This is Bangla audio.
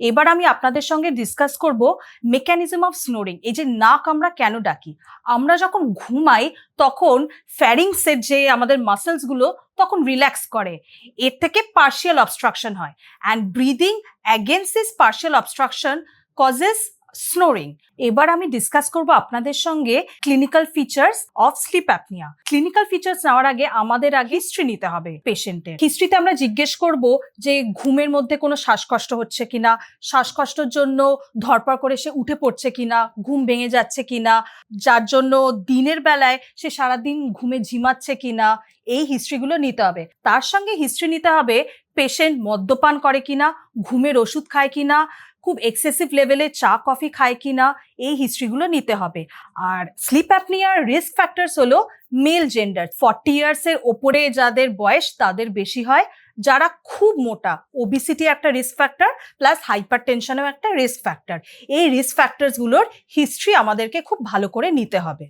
এবার আমি আপনাদের সঙ্গে ডিসকাস করব মেকানিজম অফ স্নোরিং এই যে নাক আমরা কেন ডাকি? আমরা যখন ঘুমাই, তখন ফ্যারিংসের যে আমাদের মাসেলসগুলো তখন রিল্যাক্স করে। এর থেকে পার্শিয়াল অবস্ট্রাকশন হয়। And breathing against this partial obstruction causes snoring এবার আমি ডিসকাস করব আপনাদের সঙ্গে clinical features of sleep apnoea clinical features নেওয়ার আগে আমাদের আগে হিস্ট্রি নিতে হবে পেশেন্টের হিস্ট্রিতে আমরা জিজ্ঞেস করব যে ঘুমের মধ্যে কোনো শ্বাসকষ্ট হচ্ছে কিনা, শ্বাসকষ্টের জন্য ধরপড় করে সে উঠে পড়ছে কিনা, ঘুম ভেঙে যাচ্ছে কিনা, যার জন্য দিনের বেলায় সে সারাদিন ঘুমে ঝিমাচ্ছে কিনা, এই হিস্ট্রিগুলো নিতে হবে। তার সঙ্গে হিস্ট্রি নিতে হবে পেশেন্ট মদ্যপান করে কিনা, ঘুমের ওষুধ খায় কিনা খুব এক্সেসিভ লেভেলে চা কফি খায় কি না এই হিস্ট্রিগুলো নিতে হবে। আর স্লিপ অ্যাপনিয়ার রিস্ক ফ্যাক্টরস হলো মেল জেন্ডার ফর্টি ইয়ার্সের ওপরে যাদের বয়স তাদের বেশি হয়। যারা খুব মোটা ওবিসিটি একটা রিস্ক ফ্যাক্টর প্লাস হাইপার টেনশনও একটা রিস্ক ফ্যাক্টর এই রিস্ক ফ্যাক্টরসগুলোর হিস্ট্রি আমাদেরকে খুব ভালো করে নিতে হবে।